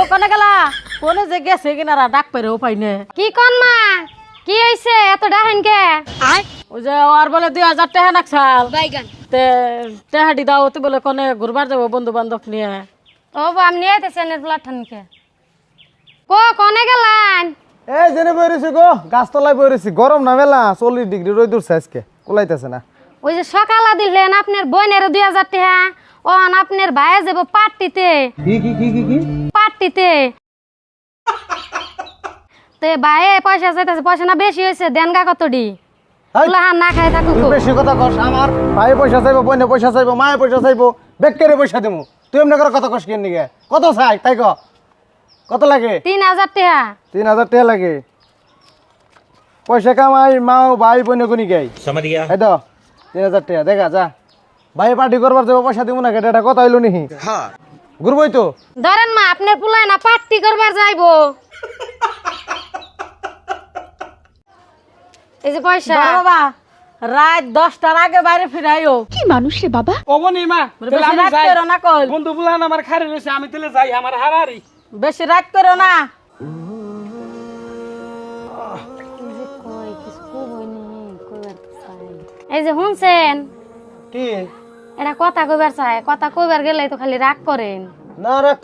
ও কোনে গেলা? কোনে যে গেছে কিনারা ডাক পেরেও পাইনে কি কন মা? কি হইছে? এত ডাহেন কে? ওই যে আর বলে দুই হাজার টাকা নাকছাল তে টাহাটি দাও তুই বলে কোনে ঘুরবার যাব বন্ধু বান্ধব নিয়ে। ও বা আমি নিয়ে আইতেছি এনের প্লাটন কে? কো কনে গেলান? এই জেনে বই রয়েছি গো গাছতলায় বই রয়েছি গরম না মেলা চল্লিশ ডিগ্রি রোদ উঠছে আজকে কুলাইতেছে না। ওই যে সকালে দিলেন আপনার বোনের দুই হাজার টাকা। ও আপনার ভাইয়া যাব পার্টিতে। কি কি কি কি পার্টিতে। তে ভাইয়ে পয়সা চাইতেছে পয়সা না বেশি হয়েছে দেনগা কতডি? লাহান না খাই থাকুক। বেশি কথা কস আমার ভাই পয়সা চাইব বোনে পয়সা চাইব মায়ে পয়সা চাইব বেকারে পয়সা দেবো। তুই এমনি করে কত কষ্ট কিনে কত চাই তাই ক? কত লাগে? তিন হাজার টাকা তিন হাজার টাকা লাগে। পয়সা কামাই মা ভাই বোনে গুনি তিন হাজার টাকা দেখা যা। ভাই পার্টি করবার যাব পয়সা দিব না এটা কথা হইল নিহি। ঘুরবই তো। ধরেন মা আপনার পুলাই না পার্টি করবার যাইবো। এই যে পয়সা। বাবা রাত দশটার আগে বাইরে ফিরাইও অবনি মা বেশি রাত করো না কল। বন্ধু বুলান আমার খারে রয়েছে আমি তাহলে যাই আমার হারারি। বেশি রাত করো না। এই যে শুনছেন? কি? এটা কথা কইবার চায় কথা কইবার গেলে তো খালি রাগ করেন। না রাখ